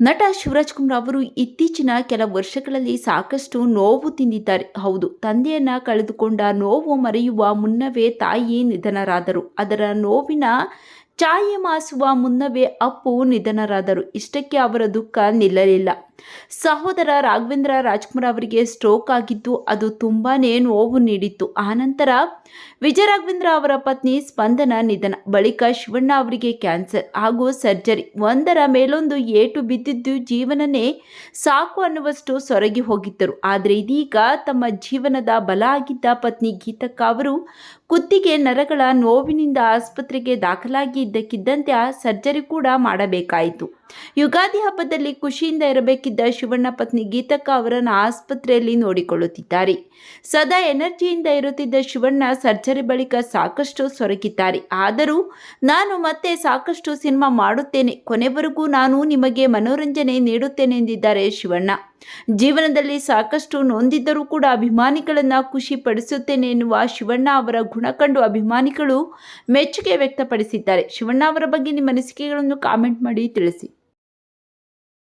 ನಟ ಶಿವರಾಜ್ ಕುಮಾರ್ ಅವರು ಇತ್ತೀಚಿನ ಕೆಲ ವರ್ಷಗಳಲ್ಲಿ ಸಾಕಷ್ಟು ನೋವು ತಿಂದಿದ್ದಾರೆ. ಹೌದು, ತಂದೆಯನ್ನ ಕಳೆದುಕೊಂಡ ನೋವು ಮರೆಯುವ ಮುನ್ನವೇ ತಾಯಿ ನಿಧನರಾದರು. ಅದರ ನೋವಿನ ಛಾಯೆ ಮಾಸುವ ಮುನ್ನವೇ ಅಪ್ಪು ನಿಧನರಾದರು. ಇಷ್ಟಕ್ಕೆ ಅವರ ದುಃಖ ನಿಲ್ಲಲಿಲ್ಲ. ಸಹೋದರ ರಾಘವೇಂದ್ರ ರಾಜ್ಕುಮಾರ್ ಅವರಿಗೆ ಸ್ಟ್ರೋಕ್ ಆಗಿದ್ದು ಅದು ತುಂಬಾನೇ ನೋವು ನೀಡಿತ್ತು. ಆನಂತರ ವಿಜಯ ರಾಘವೇಂದ್ರ ಅವರ ಪತ್ನಿ ಸ್ಪಂದನ ನಿಧನ. ಬಳಿಕ ಶಿವಣ್ಣ ಅವರಿಗೆ ಕ್ಯಾನ್ಸರ್ ಹಾಗೂ ಸರ್ಜರಿ ಒಂದರ ಮೇಲೊಂದು ಏಟು ಬಿದ್ದಿದ್ದು ಜೀವನನೇ ಸಾಕು ಅನ್ನುವಷ್ಟು ಸೊರಗಿ ಹೋಗಿದ್ದರು. ಆದರೆ ಇದೀಗ ತಮ್ಮ ಜೀವನದ ಬಲ ಆಗಿದ್ದ ಪತ್ನಿ ಗೀತಕ್ಕ ಅವರು ಕುತ್ತಿಗೆ ನರಗಳ ನೋವಿನಿಂದ ಆಸ್ಪತ್ರೆಗೆ ದಾಖಲಾಗಿ ಇದ್ದಕ್ಕಿದ್ದಂತೆ ಸರ್ಜರಿ ಕೂಡ ಮಾಡಬೇಕಾಯಿತು. ಯುಗಾದಿ ಹಬ್ಬದಲ್ಲಿ ಖುಷಿಯಿಂದ ಇರಬೇಕಿದ್ದ ಶಿವಣ್ಣ ಪತ್ನಿ ಗೀತಕ್ಕ ಅವರನ್ನು ಆಸ್ಪತ್ರೆಯಲ್ಲಿ ನೋಡಿಕೊಳ್ಳುತ್ತಿದ್ದಾರೆ. ಸದಾ ಎನರ್ಜಿಯಿಂದ ಇರುತ್ತಿದ್ದ ಶಿವಣ್ಣ ಸರ್ಜರಿ ಬಳಿಕ ಸಾಕಷ್ಟು ಸೊರಗಿದ್ದಾರೆ ಆದರೂ ನಾನು ಮತ್ತೆ ಸಾಕಷ್ಟು ಸಿನಿಮಾ ಮಾಡುತ್ತೇನೆ. ಕೊನೆವರೆಗೂ ನಾನು ನಿಮಗೆ ಮನೋರಂಜನೆ ನೀಡುತ್ತೇನೆ ಎಂದಿದ್ದಾರೆ ಶಿವಣ್ಣ. ಜೀವನದಲ್ಲಿ ಸಾಕಷ್ಟು ನೊಂದಿದ್ದರೂ ಕೂಡ ಅಭಿಮಾನಿಗಳನ್ನು ಖುಷಿ ಪಡಿಸುತ್ತೇನೆ ಎನ್ನುವ ಶಿವಣ್ಣ ಅವರ ಗುಣ ಕಂಡು ಅಭಿಮಾನಿಗಳು ಮೆಚ್ಚುಗೆ ವ್ಯಕ್ತಪಡಿಸಿದ್ದಾರೆ. ಶಿವಣ್ಣ ಅವರ ಬಗ್ಗೆ ನಿಮ್ಮ ಅನಿಸಿಕೆಗಳನ್ನು ಕಾಮೆಂಟ್ ಮಾಡಿ ತಿಳಿಸಿ.